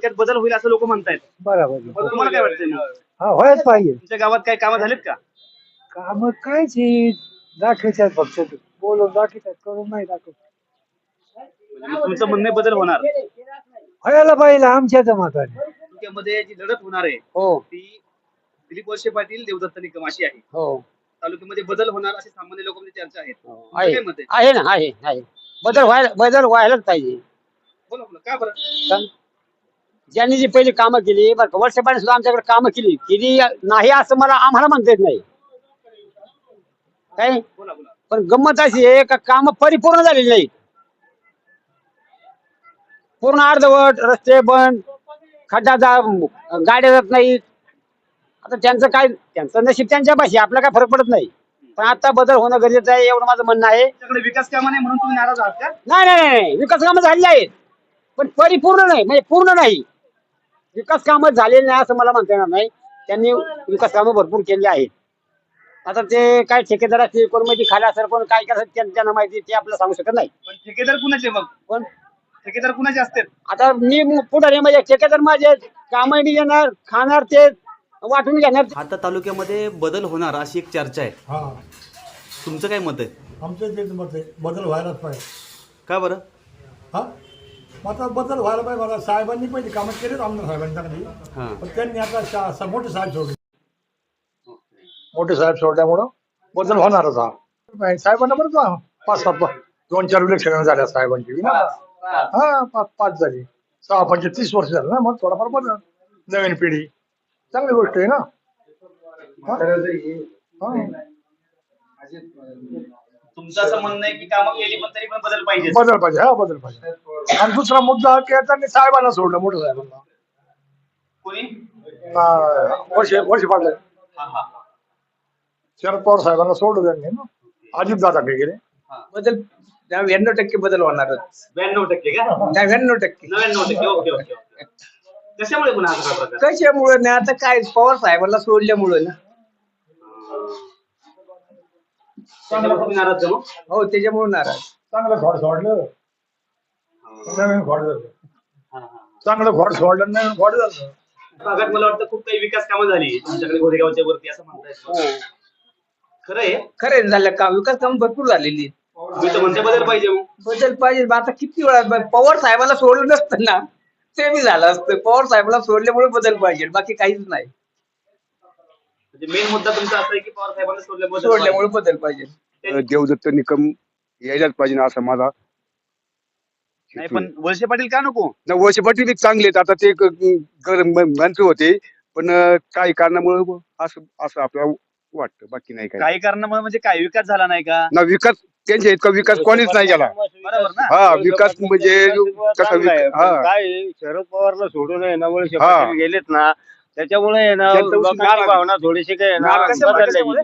तालुक्यात बदल होईल असं लोक म्हणतायत. बरोबर. तुम्हाला काय वाटतंय? हा व्हायच पाहिजे. तुमच्या गावात काही कामं झालीत का? काम कायच हे दाखवायच्यात फक्त. बोलून दाखवतात करून नाही दाखवत. म्हणजे तुमचं म्हणणे बदल होणार. व्हायला पाहिजे आमच्याच मताने. तालुक्यामध्ये जी लढत होणार आहे हो. ती दिलीप वळसे पाटील देवदत्त निकम अशी आहे. हो. तालुक्यामध्ये बदल होणार अशी सामान्य लोकांमध्ये चर्चा आहेत तुमचं आहे. काय मत आहे? आहे ना आहे आहे. बदल व्हायला बदल व्हायलाच पाहिजे. बोला बोला. का बरं? कारण ज्यांनी जी पहिली कामं केली बरं का, वर्षभर सुद्धा आमच्याकडे कामं केली. केली नाही असं मला आम्हाला म्हणता येत नाही. काय? पण गंमत अशी आहे का काम परिपूर्ण झालेली नाहीत. पूर्ण अर्धवट रस्ते बंद खड्डा जा गाड्या जात नाहीत. आता त्यांचं काय त्यांचं नशीब त्यांच्या भाषी आपला काय फरक पडत नाही. पण आता बदल होणं गरजेचं आहे एवढं माझं म्हणणं आहे. विकास कामं नाही म्हणून तुम्ही नाराज आहात का? नाही नाही नाही, नाही. विकास कामं झालेली आहेत पण परिपूर्ण नाही म्हणजे पूर्ण नाही. विकास कामं झालेली नाही असं मला म्हणता येणार नाही. त्यांनी विकास कामं भरपूर केली आहेत. आता ते काय ठेकेदार असतील कोण माहिती खाली असेल कोण काय करत त्यांना माहिती ते आपल्याला सांगू शकत नाही. पण ठेकेदार कुणाचे मग? पण ठेकेदार कुणाचे असतात आता मी पुढारी म्हणजे ठेकेदार माझे. कामं बी घेणार खाणार ते वाटून घेणार आता तालुक्यामध्ये बदल होणार अशी एक चर्चा आहे. हा. तुमचं काय मत आहे? आमचं तेच मत आहे. बदल व्हायलाच पाहिजे. का बरं? हा? मग आता बदल व्हायला पाहिजे मला साहेबांनी पहिली कामं केलीच आमदार साहेबांनी चांगली हां। पण त्यांनी आता शा- स- मोठे साहेब सोडले मोठे साहेब सोडल्यामुळं बदल होणारच हा नाही, साहेबांना बरं का पाच सात दोन चार इलेक्शन झाल्या साहेबांची हा पाच पाच झाली। सहा पंचे तीस वर्ष झालं ना मग थोडाफार बदल। नवीन पिढी। चांगली गोष्ट आहे ना? हा. तुमचं असं म्हणणं आहे की कामं केली पण तरी पण बदल पाहिजे बदल पाहिजे. हा बदल पाहिजे. आणि दुसरा मुद्दा की त्यांनी साहेबांना सोडलं मोठ्या साहेबांना. कोणी? हा, वर्ष वर्ष पाडलं हा हा. शरद पवार साहेबांना सोडलं त्यांनी ना. अजित दादा गेले. बदल नव्याण्णव टक्के बदल होणारच. ब्याण्णव टक्के का? नव्याण्णव टक्के. नव्याण्णव टक्के. Okay okay okay. कशामुळे कशामुळे? ना आता काय पवार साहेबांना सोडल्यामुळे ना? हो त्याच्यामुळे नाराज. चांगलं सोडलं. नवीन घोड झालं हा, हा, हा. चांगलं घोड सोडलं नवीन घोड झालं भागात मला वाटतं खूप काही विकास कामं झाली तुमच्याकडे गोरेगावच्या वरती असं म्हणताय खरं आहे? खरे झालं काम. विकास काम भरपूर झालेली आहेत. मी तर म्हणते बदल पाहिजे मग. बदल पाहिजे. मग आता किती वेळा ब- पवार साहेबाला सोडलं नसतं ना ते बी झालं असतं. पवार साहेबाला सोडल्यामुळे बदल पाहिजे. बाकी काहीच नाही. म्हणजे मेन मुद्दा तुमचा असा आहे की पवार साहेबांना सोडल्यामुळे सोडल्यामुळे बदल पाहिजे. देवदत्त निकम यायलाच पाहिजे ना असं माझा नाही पण वळसे पाटील का नको? न वर्ष पाटील बी चांगले आहेत. आता ते क- ग- म- मंत्री होते पण अं, काही कारणामुळे असं असं आपल्याला वाटतं. बाकी नाही काय काही कारणामुळे म्हणजे काय विकास झाला नाही का? ना विकास त्यांच्या इतका विकास कोणीच नाही केला. बरोबर ना? हा विकास म्हणजे कसा विकास हा. काय शरद पवारला सोडून आहे ना वळसे हा. पाटील गेलेत ना त्याच्यामुळे आहे ना जनता उचलून लोकांची नाराज. भावना थोडीशी काय आहे ना कशामुळे बदलली. कशामुळे?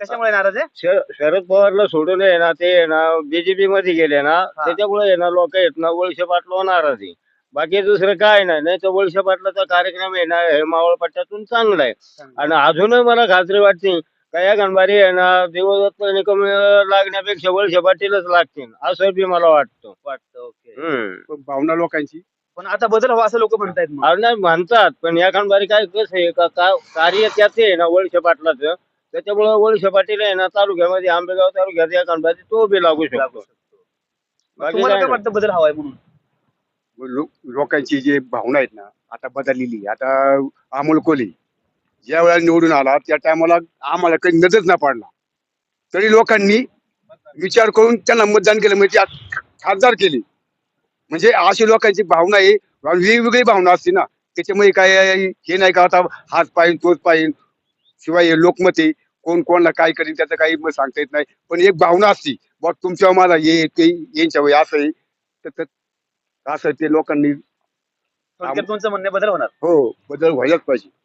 कशामुळे नाराज आहे? शरद पवारला सोडून आहे ना ते आहे ना बीजेपी मध्ये गेले ना त्याच्यामुळे आहे ना लोक आहेत ना वळसे पाटला नाराज आहे बाकी दुसरं काय नाही नाही तर वळसे पाटलाचा कार्यक्रम आहे ना हे मावळ पट्ट्यातून चांगला आहे. आणि अजूनही मला खात्री वाटते का या गणबारी आहे ना देवदत्त निकम लागण्यापेक्षा वळसे पाटीलच लागतील असं बी मला वाटतं. वाटतं ओके. हम्म. भावना लोकांची. पण आता बदल हवा असं लोक म्हणतायत मग. अरे नाही म्हणतात पण या खंडबारी काय कसं आहे का का- कार्य त्याचे आहे ना वळसे पाटलाचं. त्याच्यामुळे वळसे पाटील आहे ना तालुक्यामध्ये आंबेगाव तालुक्यात या खंडबारी तो बी लागू शकतो. बाकी तुम्हाला काय काय वाटतं बदल हवाय म्हणून? लो- लोकांची जे भावना आहेत ना आता बदललेली आता अमोल कोली ज्या वेळेला निवडून आला त्या टायमाला आम्हाला काही नजर ना पडला. तरी लोकांनी विचार करून त्यांना मतदान केलं म्हणजे खासदार केली. म्हणजे अशी लोकांची भावना आहे वेगवेगळी भावना असते ना. त्याच्यामुळे काय हे नाही का आता हाच पाहिजे तोच पाहिजे शिवाय हे लोकमत आहे. कोण कोणाला काय करेल त्याचं काही मग सांगता येत नाही. पण एक भावना असती बघ तुमच्या मला ये ते यांच्या वय असं आहे. तर- तर असं ते लोकांनी थोडक्यात तुमचं म्हणणे बदल होणार. हो बदल व्हायलाच पाहिजे.